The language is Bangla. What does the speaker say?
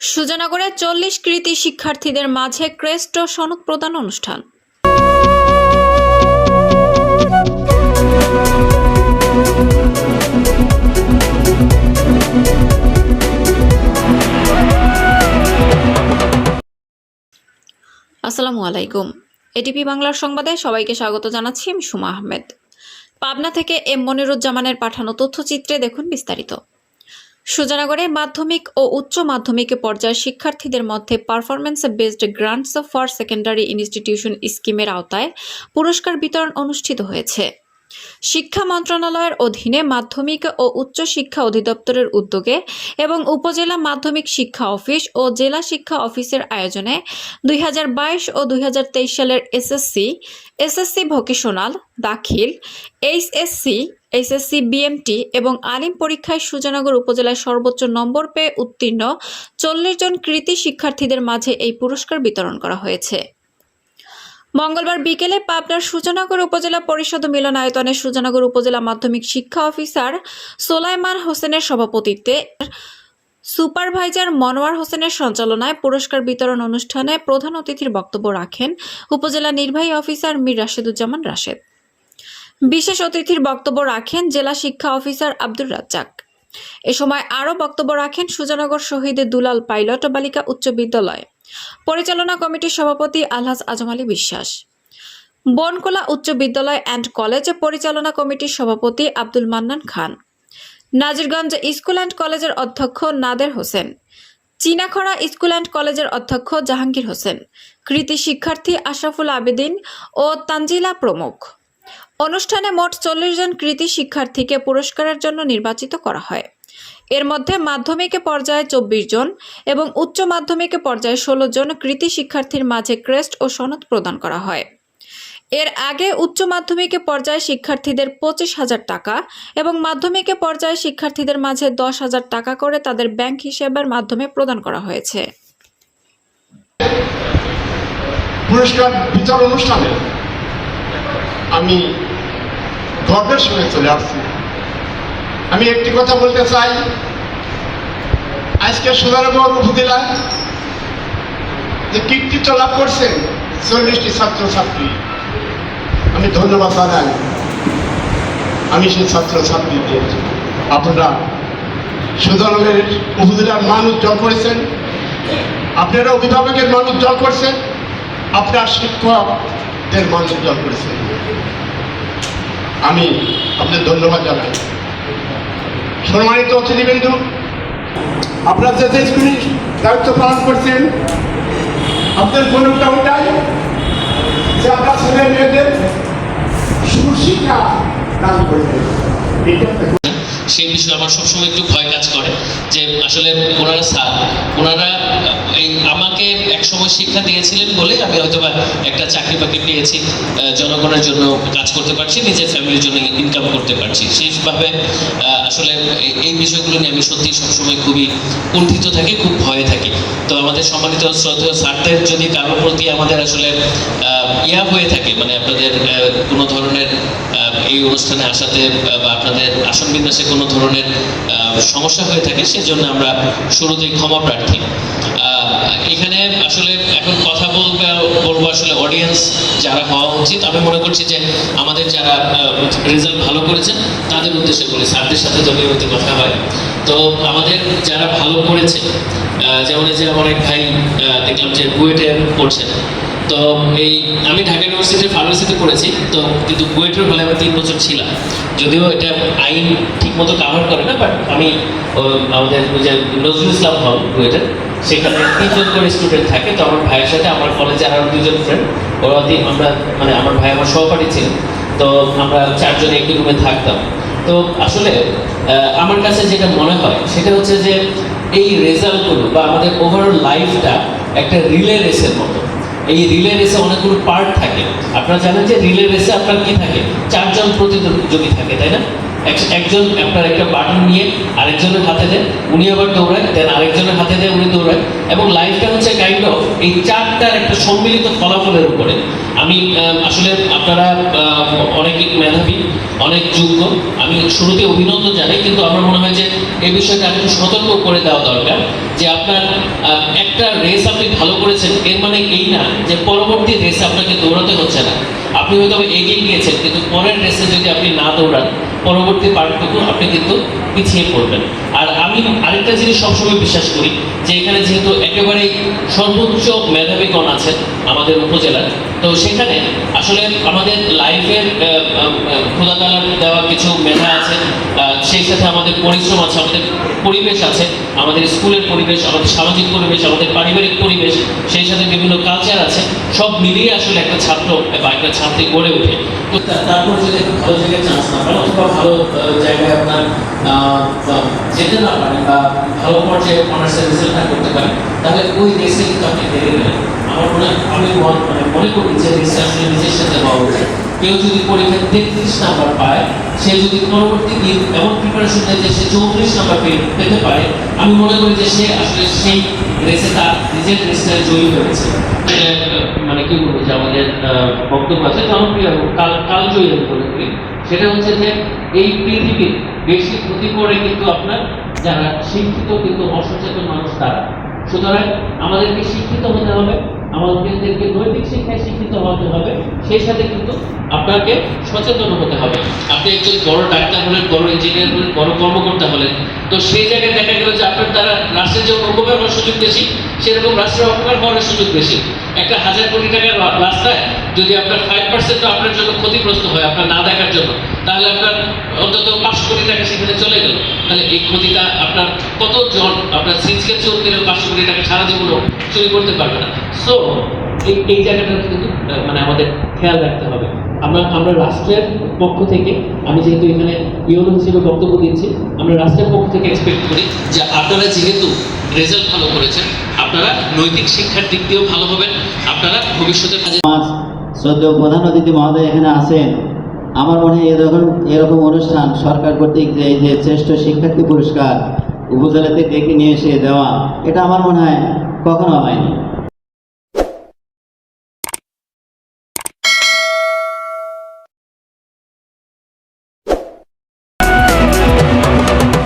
সুজানগরে চল্লিশ কৃতি শিক্ষার্থীদের মাঝে ক্রেস্ট সনদ প্রদান অনুষ্ঠান। আসসালামু আলাইকুম। এটিপি বাংলার সংবাদে সবাইকে স্বাগত জানাচ্ছি, আমি সুমা আহমেদ। পাবনা থেকে এম মনিরুজ্জামানের পাঠানো তথ্যচিত্রে দেখুন বিস্তারিত। সুজানগরে মাধ্যমিক ও উচ্চ মাধ্যমিক পর্যায়ের শিক্ষার্থীদের মধ্যে performance based grants for secondary institution স্কিমের আওতায় পুরস্কার বিতরণ অনুষ্ঠিত হয়েছে। শিক্ষা মন্ত্রণালয়ের অধীনে মাধ্যমিক ও উচ্চ শিক্ষা অধিদপ্তরের উদ্যোগে এবং উপজেলা মাধ্যমিক শিক্ষা অফিস ও জেলা শিক্ষা অফিসের আয়োজনে দুই হাজার বাইশ ও দুই হাজার তেইশ সালের SSC SSC vocational, Dakhil, HSC HSC BMT এবং আলিম পরীক্ষায় সুজানগর উপজেলায় সর্বোচ্চ নম্বর পেয়ে উত্তীর্ণ চল্লিশ জন কৃতি শিক্ষার্থীদের মাঝে এই পুরস্কার বিতরণ করা হয়েছে। মঙ্গলবার বিকেলে পাবনার সুজানগর উপজেলা পরিষদ মিলনায়তনে সুজানগর উপজেলা মাধ্যমিক শিক্ষা অফিসার সোলাইমান হোসেনের সভাপতিত্বে সুপারভাইজার মনোয়ার হোসেনের সঞ্চালনায় পুরস্কার বিতরণ অনুষ্ঠানে প্রধান অতিথির বক্তব্য রাখেন উপজেলা নির্বাহী অফিসার মীর রাশেদুজ্জামান রাশেদ। বিশেষ অতিথির বক্তব্য রাখেন জেলা শিক্ষা অফিসার আব্দুর রাজ্জাক। এ সময় আরও বক্তব্য রাখেন সুজানগর শহীদ দুলাল পাইলট বালিকা উচ্চ বিদ্যালয়। পরিচালনা কমিটির সভাপতি আলহাজ আজম আলী বিশ্বাস। বনকোলা উচ্চ বিদ্যালয় অ্যান্ড কলেজ পরিচালনা কমিটির সভাপতি আব্দুল মান্নান খান। নাজিরগঞ্জ স্কুল অ্যান্ড কলেজের অধ্যক্ষ নাদের হোসেন। চীনাখড়া স্কুল অ্যান্ড কলেজের অধ্যক্ষ জাহাঙ্গীর হোসেন। কৃতি শিক্ষার্থী আশরাফুল আবেদিন ও তানজিলা প্রমুখ। অনুষ্ঠানে মোট চল্লিশ জন কৃতি শিক্ষার্থীকে পুরস্কারের জন্য নির্বাচিত করা হয়। এর মধ্যে মাধ্যমিক পর্যায়ে চব্বিশ জন এবং উচ্চ মাধ্যমিক পর্যায়ে ষোলো জন কৃতি শিক্ষার্থীর মাঝে ক্রেস্ট ও সনদ প্রদান করা হয়। এর আগে উচ্চ মাধ্যমিক পর্যায়ে শিক্ষার্থীদের পঁচিশ হাজার টাকা এবং মাধ্যমিক পর্যায়ে শিক্ষার্থীদের মাঝে দশ হাজার টাকা করে তাদের ব্যাংক হিসেবের মাধ্যমে প্রদান করা হয়েছে। পুরস্কার বিচার অনুষ্ঠানে আমি গর্বের সঙ্গে চলে আসছি। আমি একটি কথা বলতে চাই। আজকে সুন্দরবন উপজেলায় যে কীর্তিত্ব লাভ করছেন চল্লিশটি ছাত্রছাত্রী। আমি ধন্যবাদ জানাই। আমি সেই ছাত্রছাত্রীদের আপনারা সুন্দরবনের উপজেলার মান উজ্জ্বল করেছেন। আপনারা অভিভাবকের মান উজ্জ্বল করছেন। আপনার শিক্ষকদের মান উজ্জ্বল করেছেন আমি আপনাদের ধন্যবাদ জানাই। সম্মানিত অতিথিবৃন্দু আপনার যে স্কুলে দায়িত্ব পালন করছেন, আপনাদের মনোটা ওটাই যে আপনার ছেলে মেয়েদের সুশিক্ষা দান করবেন সেই বিষয়ে আমার সবসময় একটু ভয় কাজ করে যে আসলে ওনারা সময় শিক্ষা দিয়েছিলেন বলে আমি হয়তো বা একটা চাকরি বাকরি পেয়েছি জনগণের জন্য কাজ করতে পারছি, নিজের ফ্যামিলির জন্য ইনকাম করতে পারছি। সেইভাবে আসলে এই- বিষয়গুলো নিয়ে আমি সত্যি সবসময় খুবই কুণ্ঠিত থাকি, খুব ভয়ে থাকি। তো আমাদের সম্মানিত শ্রদ্ধেয় স্যারদের যদি কারোর প্রতি আমাদের আসলে ইয়া হয়ে থাকে মানে আপনাদের কোনো ধরনের এই অনুষ্ঠানে আসাতে, বা আপনাদের আসন বিন্যাসে কোনো ধরনের সমস্যা হয়ে থাকে, সেজন্য আমরা শুরুতেই ক্ষমা প্রার্থী। এখানে আসলে এখন কথা বলবে বলব আসলে অডিয়েন্স যারা হওয়া উচিত। আমি মনে করছি যে আমাদের যারা রেজাল্ট ভালো করেছেন, তাদের উদ্দেশ্যে বলি, স্যারদের সাথে তো নিয়মিত কথা হয়। তো আমাদের যারা ভালো করেছে যেমন যে আমার এক ভাই দেখলাম যে বুয়েটে পড়ছেন তো এই, আমি ঢাকা ইউনিভার্সিটির ফার্মেসিতে পড়েছি, তো কিন্তু বুয়েটের হলে আমি তিন বছর ছিলাম যদিও এটা আইন ঠিক মতো কাভার করে না বাট আমি আমাদের যে নজরুল ইসলাম হল বুয়েটের, সেখানে তিনজন করে স্টুডেন্ট থাকে, তো আমার ভাইয়ের সাথে আমার কলেজে আরও দুজন ফ্রেন্ড ওরা আমরা মানে আমার ভাই আমার সহপাঠী ছিলেন তো আমরা চারজন একই রুমে থাকতাম। তো আসলে আমার কাছে যেটা মনে হয়, সেটা হচ্ছে যে এই রেজাল্টগুলো বা আমাদের ওভারঅল লাইফটা একটা রিলে রেসের মতো। এই রিলে রেসে অনেকগুলো পার্ট থাকে। আপনারা জানেন যে রিলে রেসে আপনার কি থাকে? চারজন প্রতিযোগী থাকে, তাই না? একজন আপনার একটা বাটন নিয়ে আরেকজনের হাতে দেয়, উনি আবার দৌড়ায় দেন আরেকজনের হাতে দেয়, উনি দৌড়ায়। এবং লাইফটা হচ্ছে কাইন্ড অফ এই চারটার একটা সম্মিলিত ফলাফলের উপরে। আমি আসলে আপনারা অনেক মেধাবী, অনেক যোগ্য। আমি শুরুতে অভিনন্দন জানাই, কিন্তু আমার মনে হয় যে এই বিষয়টা একটু সতর্ক করে দেওয়া দরকার যে আপনার একটা রেস আপনি ভালো করেছেন, এর মানে এই না যে পরবর্তী রেসে আপনাকে দৌড়াতে হচ্ছে না। আপনি হয়তো এগিয়ে গিয়েছেন, কিন্তু পরের রেসে যদি আপনি না দৌড়ান, পরবর্তী পার্টটুকু আপনি কিন্তু পিছিয়ে পড়বেন। আর আমি আরেকটা জিনিস সবসময় বিশ্বাস করি, যে এখানে যেহেতু একেবারে সর্বোচ্চ মেধাবীগণ আছেন আমাদের উপজেলার, তো সেখানে আসলে আমাদের লাইফের খোদা তালার দেওয়া কিছু মেধা আছে সেই সাথে আমাদের পরিশ্রম আছে, আমাদের পরিবেশ আছে, আমাদের স্কুলের পরিবেশ, আমাদের সামাজিক পরিবেশ, আমাদের পারিবারিক পরিবেশ, সেই সাথে বিভিন্ন কালচার আছে, সব মিলিয়ে আসলে একটা বা একটা ছাত্রী গড়ে ওঠে। তারপর যদি ভালো জায়গায় চান্স না পান অথবা ভালো জায়গায় আপনার যেতে না পারেন বা ভালো পর্যায়ে অনার্সের রেজাল্ট না করতে পারেন, তাহলে ওই রেসে কিন্তু আপনি হেরে গেলেন। আমার মনে আমি মানে মনে করি যে রেসে আসলে নিজের সাথে হওয়া উচিত। কেউ যদি পরীক্ষায় তেত্রিশ নাম্বার পায়, সে যদি পরবর্তী দিন এমন প্রিপারেশন নেয় যে সে চৌত্রিশ নাম্বার পেতে পারে, আমি মনে করি যে সে আসলে সেই রেসে তার নিজের রেসটা জয়ী হয়েছে। মানে কি বলব? বক্তব্য আছে, জনপ্রিয় কাল, কালজয়ী আমি করি সেটা হচ্ছে যে এই পৃথিবীর বেশি ক্ষতি করে কিন্তু আপনার যারা শিক্ষিত কিন্তু অসচেতন মানুষ তারা। সুতরাং আমাদেরকে শিক্ষিত হতে হবে আমাদেরকে নৈতিক শিক্ষায় শিক্ষিত হতে হবে, সেই সাথে কিন্তু আপনাকে সচেতন হতে হবে। আপনি একজন বড় ডাক্তার হলেন, বড় ইঞ্জিনিয়ার হলেন, বড় কর্মকর্তা হলেন, তো সেই জায়গায় দেখা গেল যে আপনার দ্বারা রাষ্ট্রের যেমন উপকার সুযোগ বেশি সেরকম রাষ্ট্রের অপকার হওয়ার সুযোগ বেশি। একটা হাজার কোটি টাকার রাস্তায় যদি আপনার ফাইভ পার্সেন্ট আপনার জন্য ক্ষতিগ্রস্ত হয়, আপনার না দেখার জন্য, তাহলে আপনার অন্তত পাঁচশো কোটি টাকা সেখানে চলে গেল। তাহলে এই ক্ষতিটা আপনার কতজন আপনার সিন্সকে চোর দিলেও পাঁচশো কোটি টাকা সারা জীবনও চুরি করতে পারবে না। সো এই এই জায়গাটা কিন্তু মানে আমাদের খেয়াল রাখতে হবে। আমরা আমরা রাষ্ট্রের পক্ষ থেকে, আমি যেহেতু এখানে ইউনো হিসেবে বক্তব্য দিচ্ছি, আমরা রাষ্ট্রের পক্ষ থেকে এক্সপেক্ট করি যে আপনারা যেহেতু রেজাল্ট ভালো করেছেন আপনারা নৈতিক শিক্ষার দিক দিয়েও ভালো হবেন। আপনারা ভবিষ্যতে আমার প্রধান অতিথি মহোদয় এখানে আছেন। আমার মনে হয় এরকম এরকম অনুষ্ঠান সরকার কর্তৃক যে যে শ্রেষ্ঠ শিক্ষার্থী পুরস্কার উপজেলাতে ডেকে নিয়ে এসে দেওয়া, এটা আমার মনে হয় কখনো হয়নি।